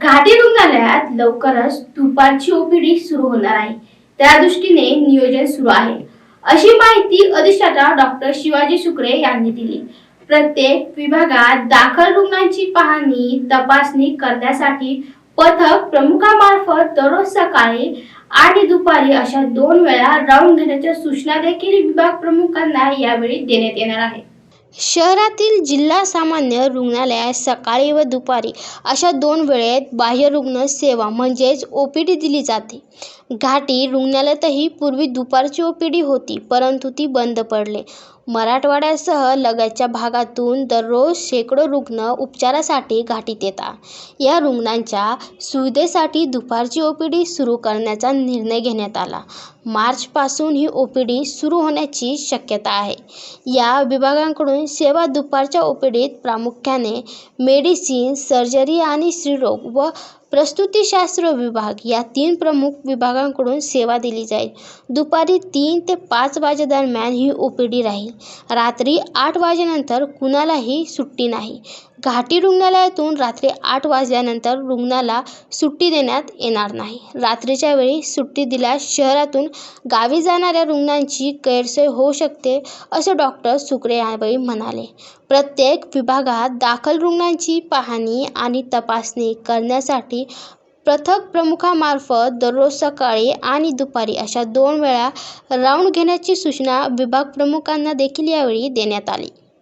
घाटी रुग्णालयात लवकरच दुपारची ओपीडी सुरू होणार आहे. त्या दृष्टीने नियोजन सुरू आहे. अशी माहिती अधिष्ठाता डॉक्टर शिवाजी शुक्रे यांनी दिली. प्रत्येक विभागात दाखल रुग्णांची पाहणी तपासणी करण्यासाठी पथक प्रमुखामार्फत दररोज सकाळी आणि दुपारी अशा दोन वेळा राऊंड घेण्याच्या सूचना देखील विभाग प्रमुखांना यावेळी देण्यात येणार आहे. शहरातील जिल्हा सामान्य रुग्णालयात सकाळी व दुपारी अशा दोन वेळेत बाह्य रुग्ण सेवा म्हणजेच ओ पी डी दिली जाते. घाटी रुग्णालयातही पूर्वी दुपारची ओ पी डी होती परंतु ती बंद पडले. मराठवाड्यासह लगतच्या भागातून दररोज शेकडो रुग्ण उपचारासाठी घाटीत येतात. या रुग्णांच्या सुविधेसाठी दुपारची ओ पी डी सुरू करण्याचा निर्णय घेण्यात आला. मार्चपासून ही ओ पी डी सुरू होण्याची शक्यता आहे. या विभागांकडून सेवा दुपारच्या ओपीडीत प्रामुख्याने मेडिसिन सर्जरी आणि स्त्रीरोग व प्रस्तुतीशास्त्र विभाग या तीन प्रमुख विभागांकडून सेवा दिली जाईल. दुपारी तीन ते पाच वाजेदरम्यान ही ओ पी डी राहील. रात्री आठ वाजेनंतर कुणालाही सुट्टी नाही. घाटी रुग्णालयातून रात्री आठ वाजल्यानंतर रुग्णाला सुट्टी देण्यात येणार नाही. रात्रीच्या वेळी सुट्टी दिल्यास शहरातून गावी जाणाऱ्या रुग्णांची गैरसोय होऊ शकते असे डॉक्टर सुक्रे यावेळी म्हणाले. प्रत्येक विभागात दाखल रुग्णांची पाहणी आणि तपासणी करण्यासाठी पथक प्रमुखामार्फत दररोज सकाळी आणि दुपारी अशा दोन वेळा राऊंड घेण्याची सूचना विभाग प्रमुखांना देखील यावेळी देण्यात आली.